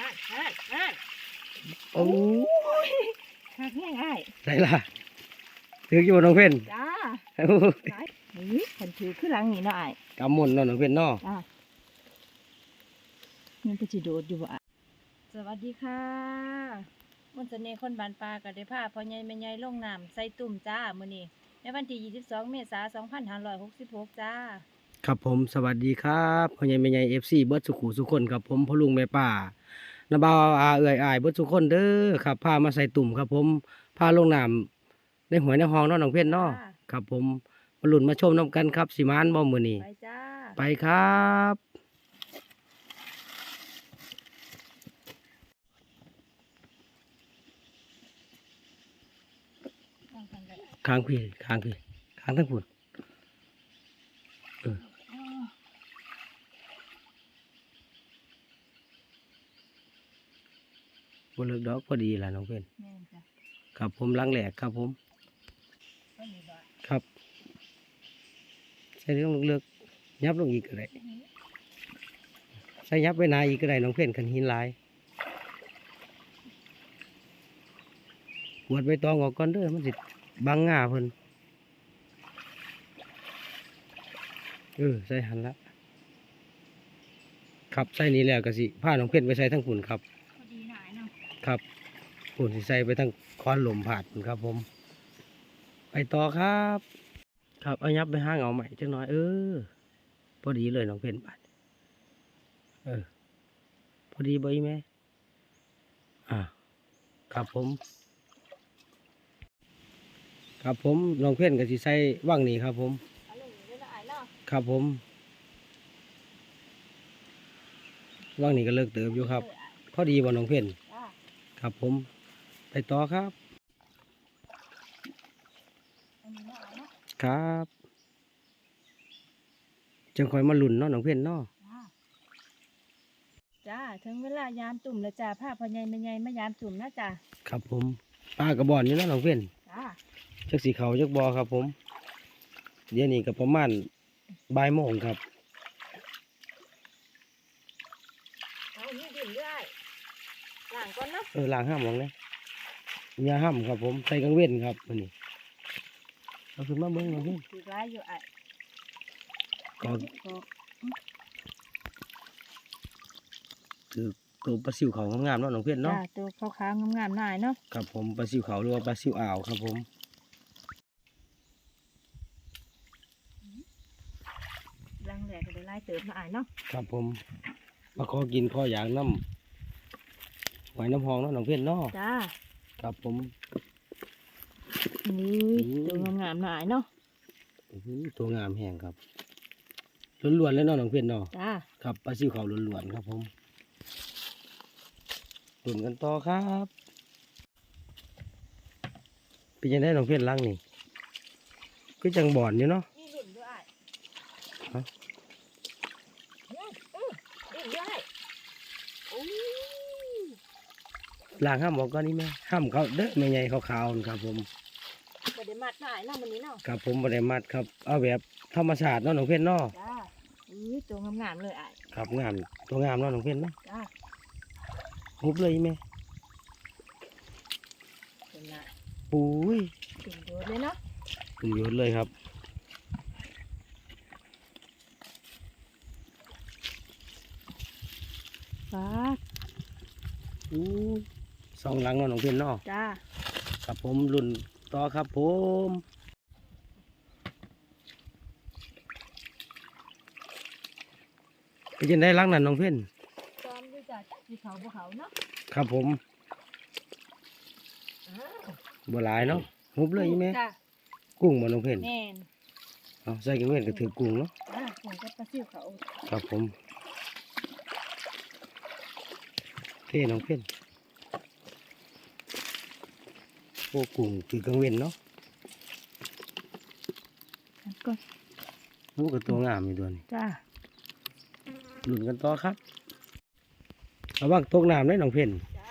นั่นนั่นนั่นโอ้หักแห้งอ้ายไหนล่ะถืออยู่น้องเพ่นจ้าโอ้ยไหนนี่ฉันถือขึ้นหลังนี่เนาะอ้ายกำมุนเนาะน้องเพ่นเนาะจ้ามันก็สิโดดอยู่บ่อ้ายสวัสดีค่ะมนต์เสน่ห์คนบานปลาก็ได้พาพ่อใหญ่แม่ใหญ่ลงน้ำใส่ตุ่มจ้ามื้อนี้ในวันที่ 22 เมษายน 2566 จ้า ครับผมสวัสดีครับพ่อใหญ่แม่ใหญ่ FC เบิดสุขุสุคนครับผมพ่อลุงแม่ป้านาบ่าวอาเอื่อยอายเบิดสุคนเด้อครับพามาใส่ตุ่มครับผมพาลงน้ำในหวยในห้องเนาะน้องเพ่นเนาะจ้า ครับผมมาลุ้นมาชมน้ำกันครับสิมานบ่มื้อนี้ไปจ้าไปครับเอาทางใดค้างพี่ค้างพี่ค้างทั้งพุ่นเออ อ๋อ บ่เลิกดอกพอดีล่ะน้องเพ่นแม่นจ้ะครับผมหลังแหลกครับผมก็มีบ่ครับใส่เรื่องเลือกๆยับลงอีกก็ได้ใส่ยับไปหนาอีกก็ได้น้องเพ่นคันหินหลายหวดใบตองออกก่อนเด้อมันสิบังง่าเพิ่นเออใส่หันละครับใส่นี้แล้วก็สิผ้าน้องเพ่นไปใส่ทั้งฝุ่นครับ ครับฝุ่นสิใส่ไปทั้งคอนลมผาดพุ่นครับผม ไปต่อครับ ครับเอายับไปห้างเอาใหม่จังน้อย เออ พอดีเลยน้องเพนบาดเออ พอดีบ่อีแม่อ่าครับผม ครับผมน้องเพนกับสิใส่ว่างนี่ครับผมครับผมว่างนี่ก็เลิกเติบอยู่ครับ พอดีบ่น้องเพนจ้า ครับผมไปต่อครับอันนี้เนาะอ้ายเนาะครับจังคอยมาลุ่นเนาะน้องเพนเนาะจ้าจ้าถึงเวลายามตุ่มแล้วจ้าผ้าพ่อใหญ่แม่ใหญ่มายามตุ่มนะจ้าครับผมปลากระบอนอยู่เนาะน้องเพนจ้าจักสีเขาจักบอครับผม เดี๋ยวนี้ก็ประมาณบ่ายโมงครับ เอานี่ดินด้วยล้างก่ อนเนาะเออล้างห้ามมองเลยยาห้ามครับผมใส่กังเว้นครับมันนี่เอาขึ้นมาเบิ้งน้องเพนถือร้ายอยู่อ้ายก็ก็คือตัวปลาซิวเขางามๆเนาะน้องเพนจ้าเนาะตัวขาวๆงามๆหน่อยเนาะครับผมปลาซิวเขาหรือว่าปลาซิวอ่าวครับผมล้างแหลกก็ได้ไล่เติมมาอ้ายเนาะครับผมมาขอกินขออยากน้ำ ไหวน้ำหองเนาะน้องเพนเนาะจ้าครับผมนี่ตัวงามๆหน่อยเนาะอื้อหือตัวงามแห้งครับล้วนๆเลยเนาะน้องเพนเนาะจ้าครับปลาซิวเขาล้วนๆครับผมตุ่นกันต่อครับเป็นยังไงน้องเพนล้างนี่ก็จังบ่อนอยู่เนาะ นี่ดินด้วยอ้าย ฮะ อืมอืมดินด้วยโอ้ย ล้างห้ามบอกก่อนนี่แม่ห้ามเขาเด้อไม่ใหญ่ขาวๆนั่นครับ ผมก็ได้มัดหน่อยเนาะมันนี้เนาะครับผมบริมัดครับเอาแบบธรรมชาติเนาะน้องเพนเนาะจ้าอุ้ยตัวงามๆเลยอ้ายครับงามตัวงามเนาะน้องเพนเนาะจ้าหุบเลยแม่เป็นน่ะปุ้ยถึงโดดเลยเนาะถึงยศเลยครับฟ้าอู้ สองหลังเนาะน้องเพนเนาะจ้าครับผมรุ่นต่อครับผมไปยินได้หลังนั่นน้องเพ่นซ้อมด้วยจ้าสีเขาภูเขาเนาะครับผมอ้าวบัวลายเนาะหุบเลยอีแม่จ้ากุ้งบ่น้องเพ่นแน่นเอาใส่กันเว้นก็ถือกุ้งเนาะอ่าผมก็ปลาซิวเขาครับผมเท่น้องเพ่น โอ้กุ้งถือกังเว้นเนาะก็โอ้กับตัวงามอยู่ตัวนี้จ้าลุ้นกันต่อครับระวังตกน้ำเลยน้องเพ่นจ้า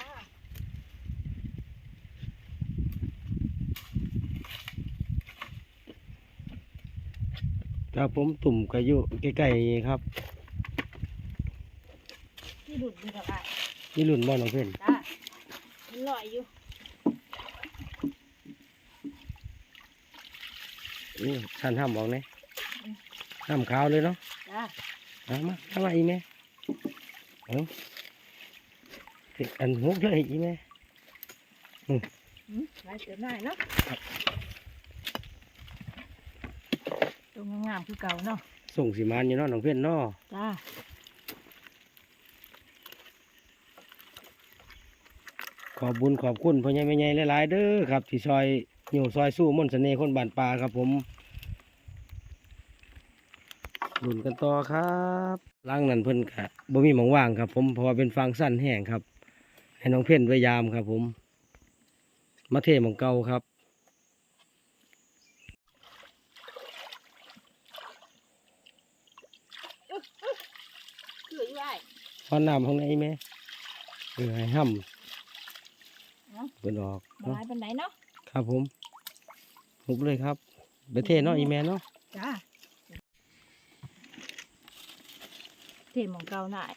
ครับผมตุ่มก็อยู่ใกล้ๆนี่ครับนี่ดุดดีกับอ้ายนี่รุ่นบ่น้องเพ่นจ้ามันลอยอยู่ นี่ท่านห้ามออกเนี่ยห้ามขาวเลยเนาะจ้าเอามาทำไมอีแม่เอาเฮ็ดอันหกเลยอีแม่อืมลายเสือหน่อยเนาะตรงงามๆคือเก่าเนาะส่งสีมานอยู่เนาะน้องเพ่นเนาะจ้าขอบบุญขอบคุณพ่อใหญ่แม่ใหญ่หลายๆเด้อครับ ที่ซอยอยู่ซอยสู้มนต์เสน่ห์คนบ้านป่าครับผม ลุนกันต่อครับล่างนั้นเพิ่นกะบ่มีหมองว่างครับ ผมเพราะว่าเป็นฟางสั้นแห้งครับ ให้น้องเพ่นพยายามครับ ผมมาเทหมองเก่าครับคืออยู่ไอ้พอน้ำของไหนแม่เออให้ห้เนาะำเพิ่นออกมาเนาะลายเป็นไหนเนาะครับผมหุบเลยครับไปเทเนาะอีแม่เนาะจ้า เทหมองเก่าหน่อย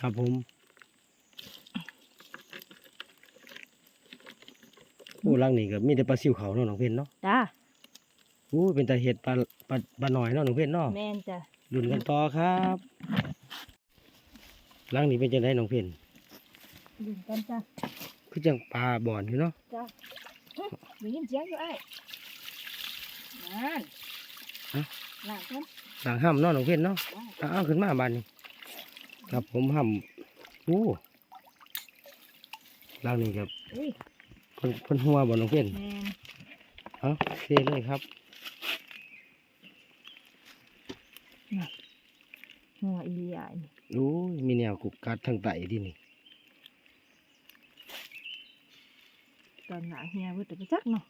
ครับผมโอ้ลังนี่ก็มีแต่ปลาซิวเขาเนาะน้องเพ่นเนาะจ้าโอ้เป็นตาเห็ดปลาปลาปลาหน่อยเนาะน้องเพ่นเนาะแม่นจ้ะลุ้นกันต่อครับลังนี่เป็นจังไดน้องเพ่นยืนกันจ้ะคือจังปลาบ่อนอยู่เนาะจ้ามียินเสียงอยู่ไอ้นั่นหลังกันหลังห้ำเนาะน้องเพ่นเนาะจ้าเอาเอาขึ้นมาบานนี้ ครับผมห้ำโอ้ลังนี่ครับอุ้ยเพิ่นเพิ่นหัวบ่น้องเพ่นแม่นเอาเทเลยครับหัวอีเลียนี่โอ้ยมีแนวกุกกัดทางไตที่นี่ตอนหนาเฮียเพิ่นจะไปจักเนาะ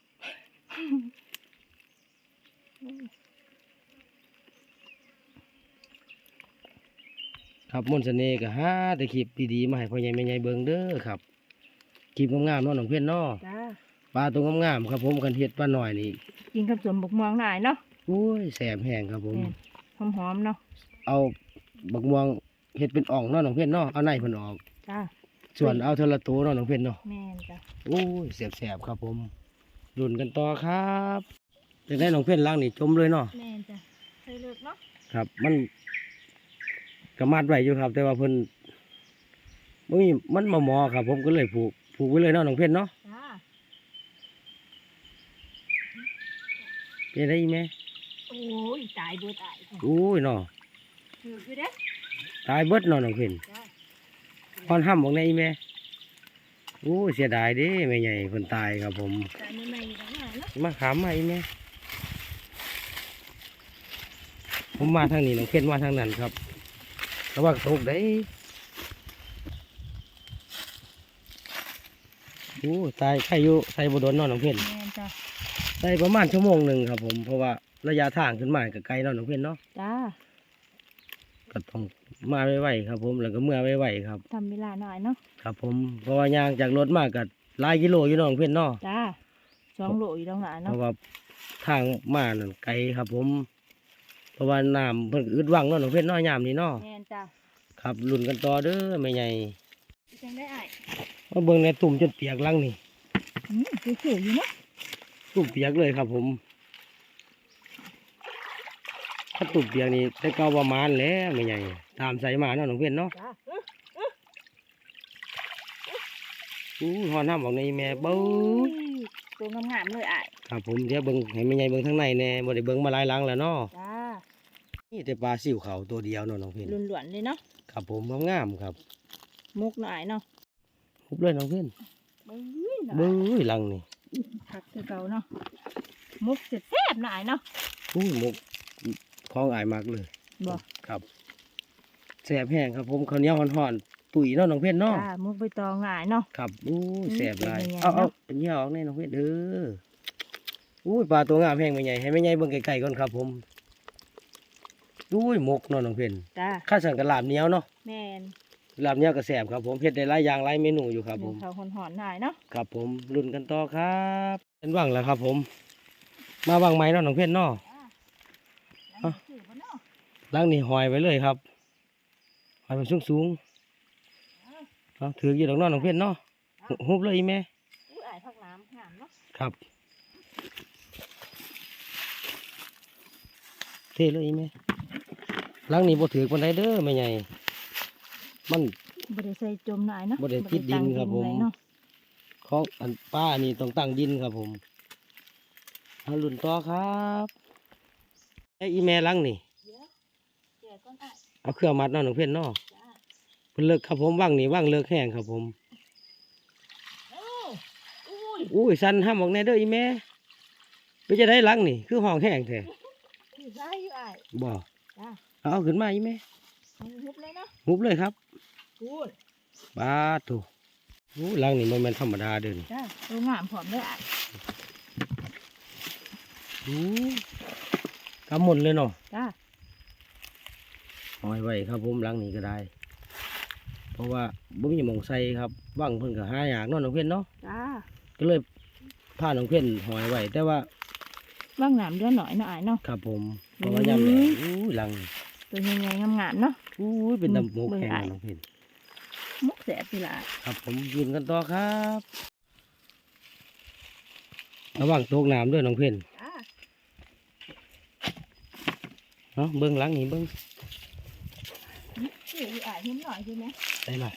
ครับมนต์เสน่ห์ก็หาแต่คลิปดีๆมาให้พ่อใหญ่แม่ใหญ่เบิ่งเด้อครับคลิปงามๆเนาะน้องเพื่อนเนาะจ้าปลาตัวงามๆครับผมกันเฮ็ดปลาหน่อยนี่กินกับสวนบกม่วงหน่อยเนาะโอ้ยแสบแห้งครับผม หอมหอมๆเนาะเอาบักม่วงเฮ็ดเป็นอ่องเนาะน้องเพื่อนเนาะเอาในเพิ่นออก จ้าส่วนเอาเทาละตัวเนาะน้องเพื่อนเนาะแม่นจ้ะโอ้ยแสบๆครับผมรุ่นกันต่อครับจะได้น้องเพื่อนล้างนี่จมเลยเนาะแม่นจ้ะใส่เลือกเนาะครับ มัน กระมัดไว้อยู่ครับ แต่ว่าเพิ่นบ่มีมันมาหมอครับ ผมก็เลยผูกผูกไว้เลยเนาะน้องเพื่อนเนาะจ้าเป็นได้อีแม่โอ้ยตายเบิดตายโอ้ยเนาะถืออยู่เด้ตายเบิดเนาะน้องเพิ่นจ้าพอนห้ำบอกในอีแม่โอ้ยเสียดายเด้แม่ใหญ่เพิ่นตายครับผม ตายใหม่ๆต่างหากเนาะมาขามมาอีแม่ผมมาทางนี้น้องเพิ่นมาทางนั้นครับ ระวังตกได้โอ้ตายใครอยู่ใส่บโดนเนาะน้องเพิ่นแม่นจ้ะใส่ประมาณชั่วโมงหนึ่งครับผมเพราะว่าระยะทางขึ้นมาก็ไกลเนาะน้องเพิ่นเนาะจ้าก็ต้องมาไวๆครับ ผมแล้วก็เมื่อไวๆครับ ทำเวลาหน่อยเนาะครับ ผมเพราะว่ายางจากรถมากกับหลายกิโลอยู่เน้องเพื่อนเนาะจ้าสองโลอยู่ตรงหนาเพเนาะราะว่าทางมานั่นไกลครับ ผม เพราะว่าน้ำเพิ่นก็อึดวังเนาะน้องเพื่อนเนาะยามนี้เนาะแม่นจ้ะครับลุ้นกันต่อเด้อแม่ใหญ่จังได้อ้ายมาเบิ่งในตุ่มจนเปียกลังนี่อืมคือๆอยู่เนาะตุ่มเปียกเลยครับ ผมถ้าตุ่มเปียกนี่ได้เก่าประมาณแล้วแม่ใหญ่ตามใส่มาเนาะน้องเพื่อนเนาะจ้าอู้หอน้ำออกในแม่เบิ้อุ้งยตัวงามๆเลยอ้ายครับผมเดี๋ยวเบิ่งให้แม่ใหญ่เบิ่งทางในแน่บ่ได้เบิ่งมาหลายหลังแล้วเนาะจ้า นี่แต่ปลาซิวเขาตัวเดียวเนาะน้องเพื่อนล้วนๆเลยเนาะครับผมงามๆครับมุกหน่อยเนาะฮุบเลยน้องเพื่อนเบ้ยหน่อยเบิ้งลังนี่ผักคือเก่าเนาะมุกเสร็จแซ่บหน่อยเนาะอู้หมกของอายมากเลยบ่ครับแสบแห้งครับผมข้าวเหนียวห่อนๆตุ๋ยเนาะน้องเพื่อนเนาะจ้ามุกใบตองหน่อยเนาะครับอู้แสบหลายเป็นยังไงเอาเอาเนาะเป็นเหยี่ยวออกแน่น้องเพื่อนเด้ออู้ปลาตัวงามแห้งไม่ใหญ่ให้ไม่ใหญ่เบิ่งไกลๆก่อนครับผม อู้ยหมกเนาะน้องเพื่อนจ้าข้าวสังกะลาบเหนียวเนาะแม่นลาบเหนียวก็แสบครับผมเฮ็ดได้หลายอย่างหลายเมนูอยู่ครับ ผมเขาหอนๆหน่อยเนาะครับผมรุ่นกันต่อครับเป็นว่างแล้วครับ ผม มาว่างไหมเนาะน้องเพื่อนเนาะจ้าคือบ่เนาะล้างนี่หอยไว้เลยครับหอยมันสูงสูงเอาถืออยู่ดอกเน้อน้องเพ่นเนาะหุหุบเลยอีแม่อู้อายพักน้ำงามเนาะครับเทเลยอีแม่ห ลังนี้บ่ถือคนใดเด้อแม่ใหญ่ มันบ่ได้ใส่จมหน่อยเนาะบ่ได้ติดดินครับผมไว้เนาะของอันป้านี่ต้องตั้งดินครับผมเอาลุ่นต่อครับไอ้อีแม่หลังนี่เดี๋ยวเดี๋ยวก่อนอะเอาเครื่องมัดเนาะน้องเพ่นเนาะจ้าเพิ่นเลิกครับผมว่างนี่ว่างเลิกแห้งครับผมโอ้อุ้ยอุ้ยสันห้ามออกแน่เด้ออีแม่ไปจะได้หลังนี่ คือห้องแห้งแท้ถือได้อยู่อายบ่จ้า เอาขึ้นมาอีแม่เอาหุบเลยเนาะหุบเลยครับพูดบาดโถูอู้หลังนี่มันแม่นธรรมดาเด้อนี่จ้าตัวงามพร้อมเลยอายอู้กำหมดเลยเนาะจ้าหอยไว้ครับผมหลังนี้ก็ได้ เพราะว่าบ่มีหมองใส่ครับว่างเพิ่นก็หายากเนาะน้องเพิ่นเนาะจ้าก็เลยพาน้องเพิ่นหอยไว้แต่ว่าว่างน้ำเดือนหน่อยเนาะอายเนาะครับผมเพราะว่ายามแลงอู้หลังนี่ ตัวใหญ่ๆงามๆเนาะ อู้เป็นตำหมกเบิ่งแข็งอ้ายน้องเพิ่นมุกแสบสิล่ะครับผมยืนกันต่อครับ ระวังตกน้ำด้วยน้องเพิ่นจ้าเนาะเบิ่งหลังนี่เบิ่งถืออยู่อายเห็นหน่อยใช่ไหม ได้ล่ะ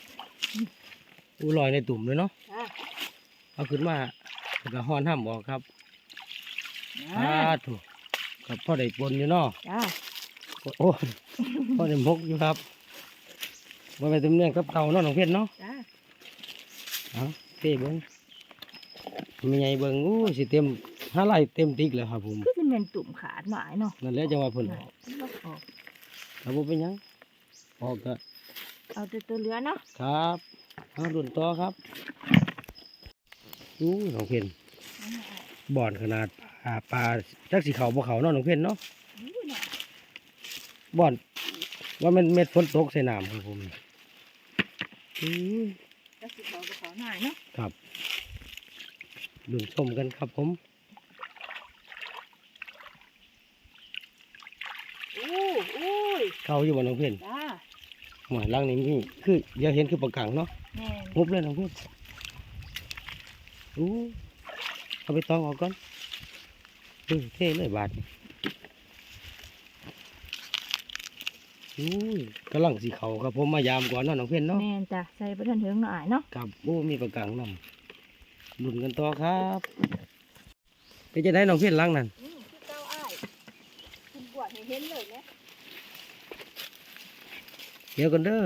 อู้ลอยในตุ่มเลยเนาะจ้า เอาขึ้นมาแล้วก็ห้อนห้ามออกครับจ้าอ่าถูกกับพ่อได้ปนอยู่เนาะจ้า โอ้ยพ่อได้มกอยู่ครับว่าไปเต็มเนื่องกับเต่าเนาะน้องเพชรเนาะจ้าเอาเต้เบิ้งมีไงเบิ้งอู้สิเต็มห้าไร่เต็มติ๊กแล้วครับผมคือมันเป็นตุ่มขาดหน่อยเนาะนั่นแหละจังว่าเพิ่นออกลอกออกครับผมเป็นหยังออกก็เอาแต่ตัวเหลือเนาะครับเอารุ่นต่อครับอู้น้องเพชรเอามาอายบ่อนขนาดปลาปลาจักสีเขาบ่เขาเนาะน้องเพชรเนาะอู้น่ะ บ่อนว่ามันเม็ดฝนตกใส่น้ำครับผมอือจะสิเขาไปเขาหน่อยเนาะครับดุนชมกันครับผมอู้อู้ยเข้าอยู่บนน้องเพื่อนจ้าหมายล่างนี้มีคือเดี๋ยวเห็นคือปากกังเนาะแม่นมุบเลยน้องเพื่อนอู้เอาไปตองออกก่อนเออเท่เลยบาทนี่ อู้ยกำลังสีเขาครับผมมายามก่อนเนาะน้องเพื่อนเนาะแม่นจ้ะใส่ประทันเถิงหน่อยเนาะครับโอ้มีปากกังนำดุนกันต่อครับไปจะได้น้องเพื่อนล้างนั่นอืมคือเก้าอ้ายคุณบวชให้เห็นเลยเนี่ยเดี๋ยวกันเด้อ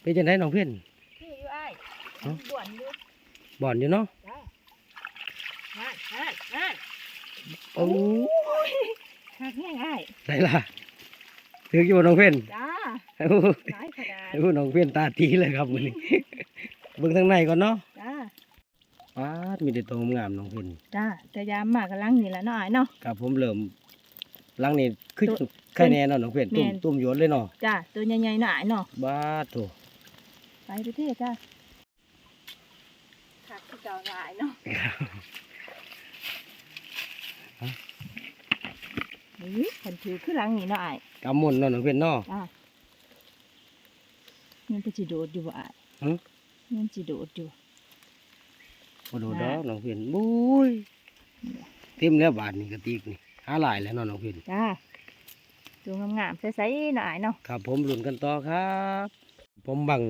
ไปจะได้น้องเพื่อนคืออยู่อ้ายเอ้าบวชอยู่บ่อนอยู่เนาะจ้านั่นนั่นนั่นโอ้หักแห้งอ้ายไหนล่ะ ถืออยู่บนน้องเพ่นจ้าโอ้โหหลายขนาดโอ้โหน้องเพ่นตาตีเลยครับมื้อนี้เบิ่งทางในก่อนเนาะจ้าปาดมีแต่ตัวงามน้องเพ่นจ้าแต่ยามมากกำลังนี่แหละเนาะอ้ายเนาะครับผมเริ่มหลังนี้คือตัวไข่แน่เนาะน้องเพ่นตุ่มแม่นตุ่มโยนเลยเนาะจ้าตัวใหญ่ๆหน่อยเนาะบาดโถไปประเทศจ้าหักคือเก่าหลายเนาะนี่คนถือคือหลังนี่เนาะอ้าย กำมนเนาะน้องเพ่นเนาะจ้ามันก็สิโดดอยู่บ่อ้ายหึมันสิโดดอยู่ บ่โดดดน่ะอกน้องเพ่นบุ้ยเต็มแล้วบาทนี่กระติกนี่หาหลายแล้วเนาะน้องเพ่นจ้าตัวงามๆใสๆหน่อยเนาะครับผมลุ้นกันต่อครับ ผมบัง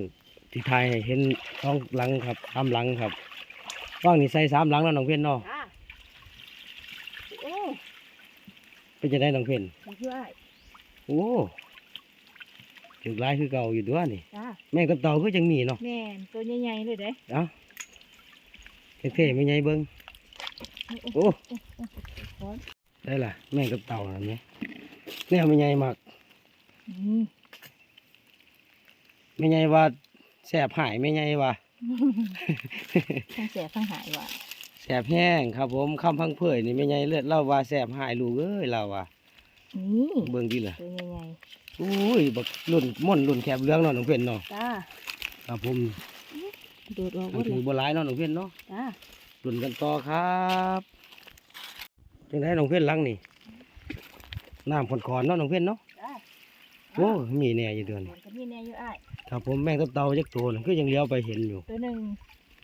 ที่ทายให้เห็นสองหลังครับสามหลังครับว่างนี่ใส่สามหลังแล้วน้องเพ่นเนาะจ้าโอ้เป็นจะได้น้องเพ่นยช่วย โอ้ถึกหลายคือเก่าอยู่ด้วยนี่จ้าแม่กับเต่าคือจังมีเนาะแม่นตัวใหญ่ๆเลยเด้เอ้าเท่ๆไม่ใหญ่เบิ้งโอ้โอ้ได้ล่ะแม่กับเต่านั่นไหมแนวไม่ใหญ่มากอืมไม่ใหญ่ว่าแสบหายไม่ใหญ่ว่าทั้งแสบทั้งหายว่ะแสบแห้งครับผมคำพังเพยนี่ไม่ใหญ่เลือดเล่าว่าแสบหายลูกเอ้ยเราว่า นี่เบิ้งดีล่ะตัวใหญ่อุ้ยบักรุ่นม่อนรุ่นแคบเรื่องเนาะน้องเพ่นเนาะๆจ้าครับผมโดดออกหมมันดเลถือยบัหลายเนาะน้องเพ่นเนาะจ้ารุ่นกันต่อครับจังได้น้องเพ่นหลังนี่น้ำขอนๆเนาะน้องเพ่นเนาะจ้าโอ้มีแน่อยู่เดือนมันก็มีแน่อยู่อ้ายครับผมแมงตับเต่าจักตัวนึงคือยังเลี้ยวไปเห็นอยู่ตัวหนึ่ง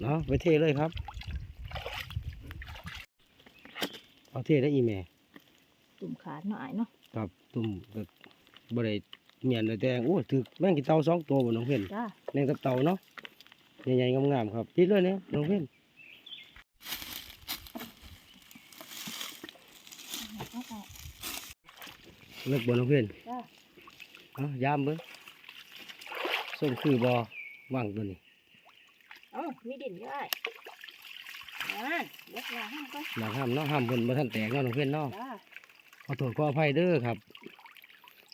เนาะไปเทเลยครับเอาเทได้อีแม่ ตุ่มขาดหน่อยเนาะครับตุ่มก็บ่ได้เมียนเลยแต่โอ้ถึกแมงกี่เต่าสองตัวบนน้องเพ่นจ้าแมงตับเต่าเนาะใหญ่ๆงามๆครับปิดเลยเนี่ยน้องเพ่นเอาไปเลิกบนน้องเพ่นจ้าเอายามเบิ้งส้มคือบ่ว่างตัวนี้เอ้ามีดินด้วยอ่าเดี๋ยวลาห้ามก่อนหลังห้ามเนาะห้ามเพิ่นบ่ทันแตกเนาะน้องเพ่นเนาะจ้า ขอโทษขออภัยเด้อครับ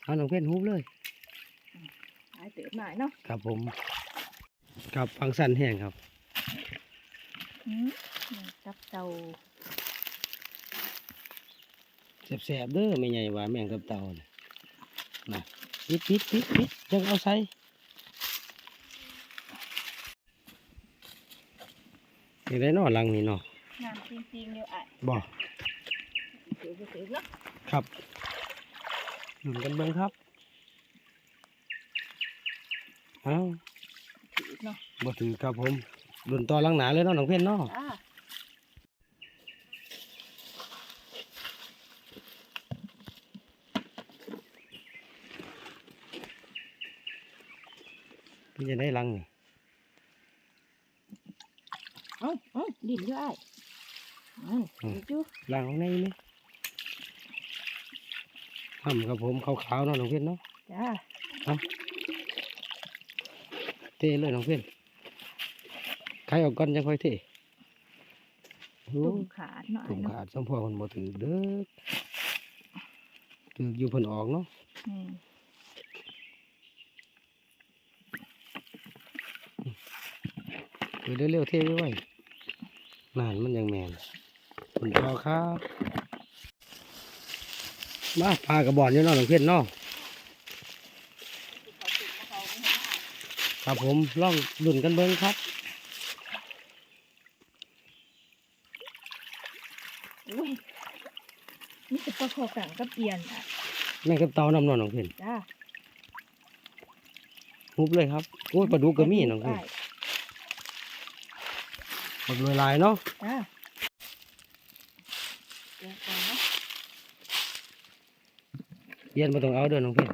เอาน้องเพ่นฮุบเลยหายเติบหน่อยเนาะครับผมครับฟังสั้นแห้งครับอืมจับเต่าแสบๆเด้อไม่ใหญ่ว่าแมงกับเต่าน่ะนะปิดปิดปิดปิดจังเอาใส่อยากได้เนอหลังนี่เนาะน้ำจริงๆเดี๋ยวอะบ่เดี๋ยวเดี๋ยวเนาะ ครับหนุนกันเบิ่งครับเอ้าถือเนาะ บ่ถือครับผมดุนต่อหลังหนาเลยเนาะน้องเพ่นเนาะจ้าพี่จะได้หลังนี่เอ้าเอ้าดินด้วยอืมเดี๋ยวจูหลังของในนี่ ทำครับผมขาวๆเนาะน้องเพ่นเนาะจ้าเทเลยน้องเพื่อนใครออกก่อนจังค่อยเทโอ้ตุ่มขาดหน่อยถุงเนาะขาดสมพอคนบ่ถือเด้อถืออยู่เพิ่นออกเนาะอืมถือเร็วๆเทไว้ไว้นานมันยังแมนคุณพ่อครับ มาปลากระบอกอยู่เนาะน้องเพื่อนเนาะครับผมล่องดุนกันเบิ้งครับอุ้ยนี่จะประคอกังกับเอียนอะแม่งกับเตานำเนอนน้องเพื่อนจ้าฮุบเลยครับโอ้ยปลาดุกก็มีน้องเพื่อนได้หมดเวลายเนาะจ้าเดี๋ยวก่อนเนาะ เย็นมาต้องเอาเด้อน้องเพื่อน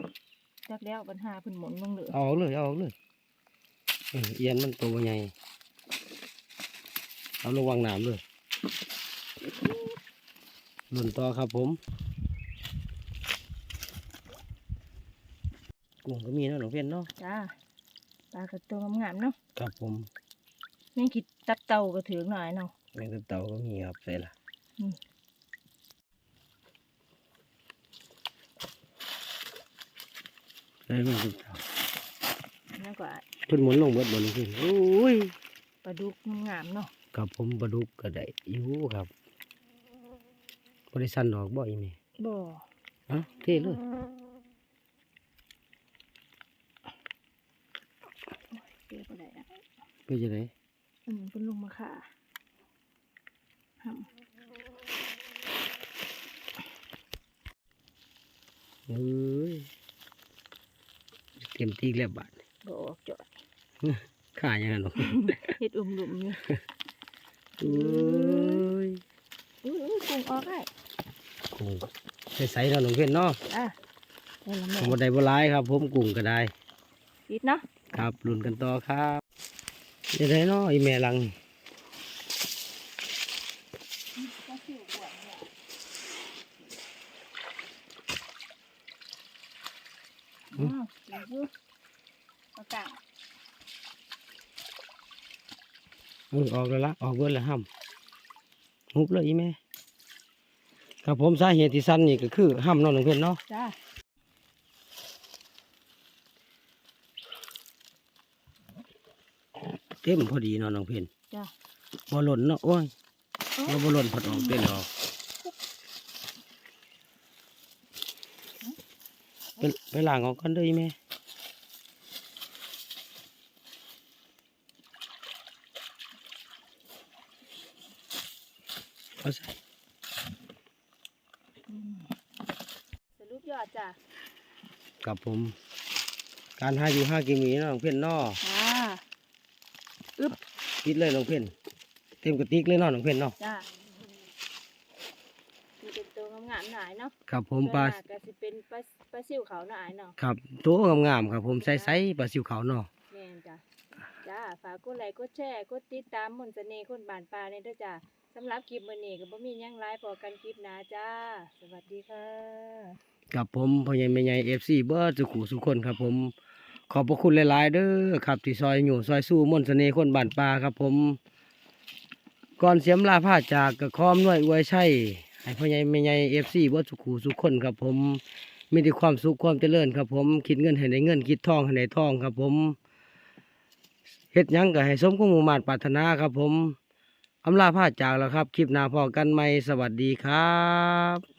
จักแล้วปัญหาเพิ่นหมุนเบิ่งเหลือเอาออกเลยเอาออกเลยเออเอียนมันตัวใหญ่เอาระวังน้ำเลยหลุนต่อครับผมกุ้งก็มีเนาะน้องเพียนเนาะจ้าปลากระตัวงามๆเนาะครับผมแม่งคิดตับเต่าก็ถือหน่อยเนาะแมงกะเต่าก็มีครับใส่ละ อืมใส่แมงกะเต่าแล้วก็เพิ่นหมุนลงเบิดบนน้องเพียนโอ้ยปลาดุกงามๆเนาะครับผมปลาดุกก็ได้อยู่ครับบริษัทออกบ่อยนี่บ่ฮะเทเลยเกี่ยวบ่ได้อะไปจะไหนอืมเพิ่นลงมาค่ะห้เอ้ย เต็มที่แล้วบาทำบ่ออกจอดขายังไงน้องเฮ็ดอุ่มหลุมอยู่เอ้ยอุ้ยอุ้ยกุ้งออกได้กุ้งใส่ๆเนาะน้องเพื่อนเนาะอะได้ละแม่ผมบ่ได้บ่หลายครับ ผมกุ้งก็ได้ปิดเนาะครับลุ้นกันต่อครับจะได้เนาะอีแม่หลังอ๋ อเดี๋ยวดูปลากาเออออกแล้วละออกเบิดแล้วห้ำหุบเลยอีแม่ครับผมสาเหตุที่สั้นนี่ก็คือห้ำเนาะน้องเพื่อนเนาะจ้าเต็มพอดีเนาะน้องเพื่อนจ้าบ่หล่นเนาะโอ้ยเราบ่หล่นพอดออกเต้นออกไปไปล้างออกกันเด้ออีแม่ เอาใส่อืมสรุปยอดจ้ากับผม การหาอยู่หากินมีเนาะน้องเพ่นเนาะจ้าติดเลยน้องเพ่นเต็มกระติกเลยเนาะน้องเพ่นเนาะจ้ามีเป็นตัวงามๆหน่อยเนาะครับผมปลาส่วนมกก็สิเป็นปลาปลาซิวเขาหน่อยเนาะครับตัวงามๆครับผมใสๆปลาซิวขาวเนาะแม่นจ้ะจ้าฝากกดไลค์กดแชร์กดติดตามมนต์เสน่ห์คนบ้านป่าเนี่ยเด้อจ้า สำหรับคลิปมื้อนี้ก็บ่มีหยังหลายพอกันคลิปหน้าจ้า สวัสดีค่ะ กับผมพ่อใหญ่แม่ใหญ่ FC เบิร์ดสุขุสุขคนครับผม ขอบพระคุณหลาย ๆ เด้อครับที่ซอยอยู่ซอยสู้มนต์เสน่ห์คนบ้านป่าครับผม ก่อนเสียมลาพาจากกระคอมน้วยอวยชัยให้พ่อใหญ่แม่ใหญ่ FC เบิร์ดสุขุสุขคนครับผม มีแต่ความสุขความเจริญครับผม คิดเงินให้ได้เงินคิดทองให้ได้ทองครับผมเฮ็ดหยังก็ให้สมความมุ่งมั่นปรารถนาครับผม อำลาพาจากแล้วครับ คลิปหน้าพอกันใหม่สวัสดีครับ